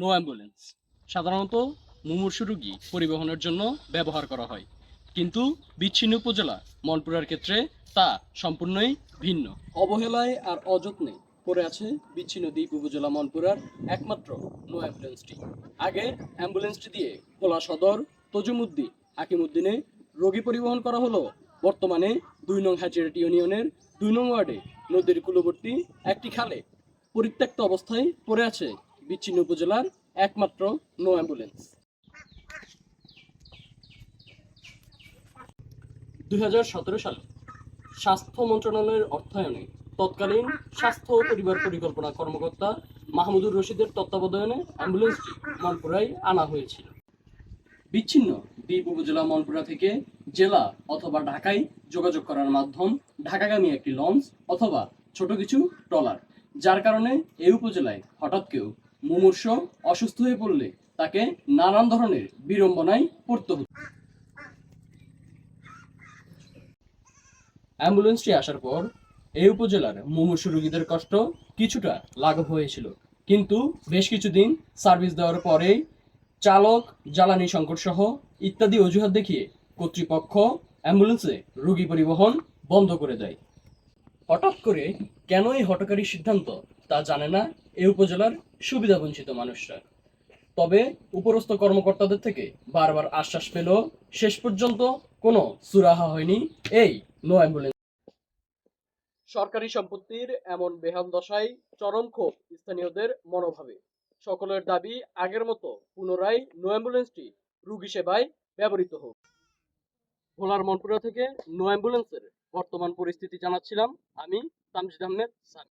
No ambulance. সাধারণত মুমূর্ষু রোগী পরিবহনের জন্য ব্যবহার করা হয়। কিন্তু বিচ্ছিন্ন উপজেলা মনপুরার ক্ষেত্রে তা সম্পূর্ণই ভিন্ন। অবহেলায় আর অযত্নে পড়ে আছে বিচ্ছিন্ন দ্বীপ উপজেলা মনপুরার একমাত্র নো অ্যাম্বুলেন্সটি। আগে অ্যাম্বুলেন্সটি দিয়ে ভোলা সদর তজুমুদ্দিন হাকিমুদ্দিনে রোগী পরিবহন করা হলো। বর্তমানে দুই নং হাজিরাটি ইউনিয়নের দুই নং ওয়ার্ডে নদীর কূলবর্তী একটি খালে পরিত্যক্ত অবস্থায় পড়ে আছে বিচ্ছিন্ন উপজেলার একমাত্র নো অ্যাম্বুলেন্স। দুই সালে স্বাস্থ্য মন্ত্রণালয়ের অর্থায়নে তৎকালীন স্বাস্থ্য ও পরিবার পরিকল্পনা কর্মকর্তা মাহমুদুর রশিদের তত্ত্বাবধানে অ্যাম্বুলেন্সটি মনপুরায় আনা হয়েছিল। বিচ্ছিন্ন দ্বীপ উপজেলা মনপুরা থেকে জেলা অথবা ঢাকায় যোগাযোগ করার মাধ্যম ঢাকাগামী একটি লঞ্চ অথবা ছোট কিছু ট্রলার, যার কারণে এই উপজেলায় হঠাৎ কেউ মুমূর্ষ অসুস্থ হয়ে পড়লে তাকে নানান ধরনের বিড়ম্বনায় পড়তে হতো। অ্যাম্বুলেন্সটি আসার পর এই উপজেলার মুমূর্ষু রোগীদের কষ্ট কিছুটা লাঘব হয়েছিল। কিন্তু বেশ কিছুদিন সার্ভিস দেওয়ার পরেই চালক, জ্বালানি সংকট সহ ইত্যাদি অজুহাত দেখিয়ে কর্তৃপক্ষ অ্যাম্বুলেন্সে রোগী পরিবহন বন্ধ করে দেয়। হঠাৎ করে কেন এই হটকারী সিদ্ধান্ত তা জানে না এই উপজেলার সুবিধাবঞ্চিত মানুষরা। তবে উপরস্থ কর্মকর্তাদের থেকে বারবার আশ্বাস পেল, শেষ পর্যন্ত কোনো সুরাহা হয়নি এই নো অ্যাম্বুলেন্স। সরকারি সম্পত্তির এমন বেহাল দশায় চরম ক্ষোভ স্থানীয়দের মনোভাবে। সকলের দাবি আগের মতো পুনরায় নো অ্যাম্বুলেন্সটি রুগী সেবায় ব্যবহৃত হোক। ভোলার মনপুরা থেকে নো অ্যাম্বুলেন্সের বর্তমান পরিস্থিতি জানাচ্ছিলাম আমি তামজিদ আহমেদ সামি